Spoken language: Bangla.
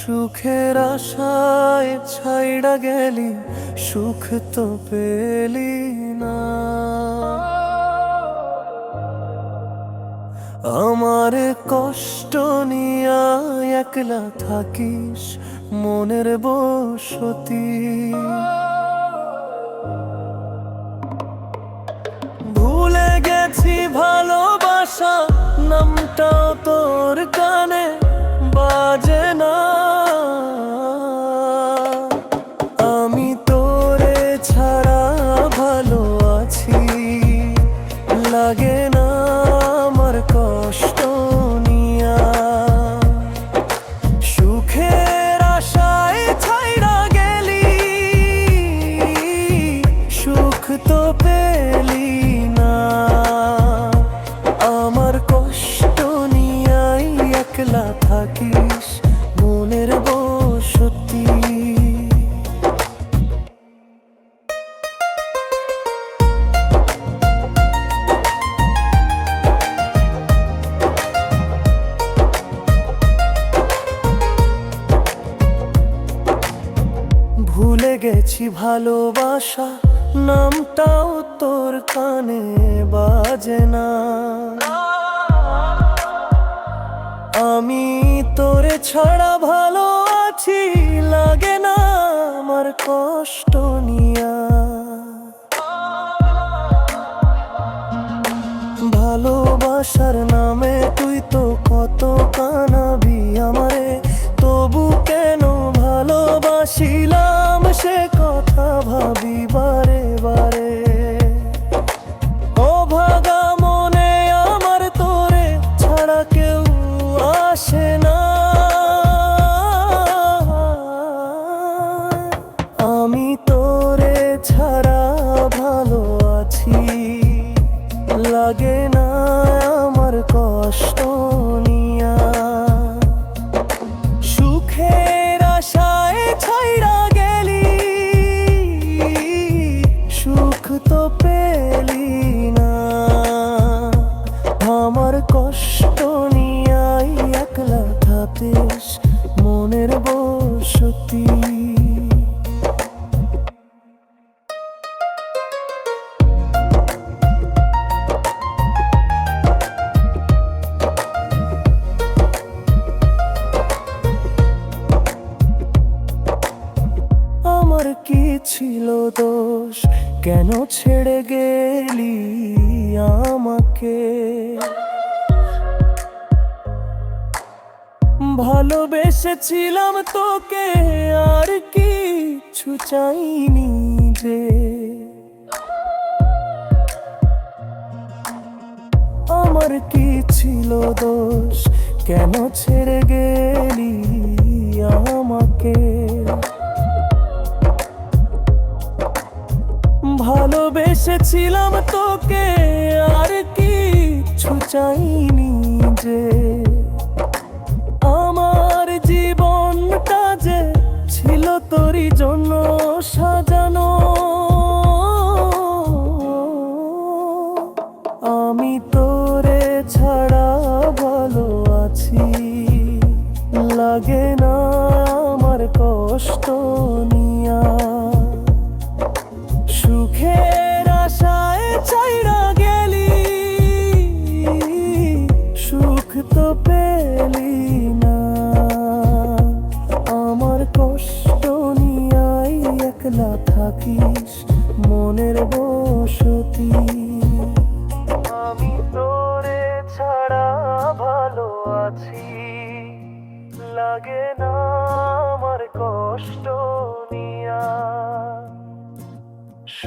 সুখের আশায় ছাইড়া গেলি, সুখ তো পেলি না। আমার কষ্ট নিয়া একলা থাকিস, মনের বসতি। কষ্ট গেছি ভালোবাসা, নামটাও তোর কানে বাজে না। আমি তোরে ছাড়া ভালো আছি, লাগে না আমার কষ্ট নিয়া। ভালোবাসার নামে তুই তো কত কানাবি আমারে, তবু কেন ভালোবাসিলাম আমার কি ছিল দোষ? কেন ছেড়ে গেলি আমাকে? ভালোবেসেছিলাম তোকে, আর কিছু চাইনি যে। আমার কি ছিল দোষ? কেন ছেড়ে গেলি আমাকে? ভালোবেসেছিলাম তোকে, আর কিছু চাইনি যে। আমার জীবনটা যে ছিল তোরই জন্য সাজানো। আমি তোরে ছাড়া ভালো আছি, লাগে না আমার কষ্ট নিয়া। সুখের আশায় চাইরা না থাকিস মনের বসতি। আমি তোরে ছাড়া ভালো আছি। লাগে না আমার কষ্ট নিয়া।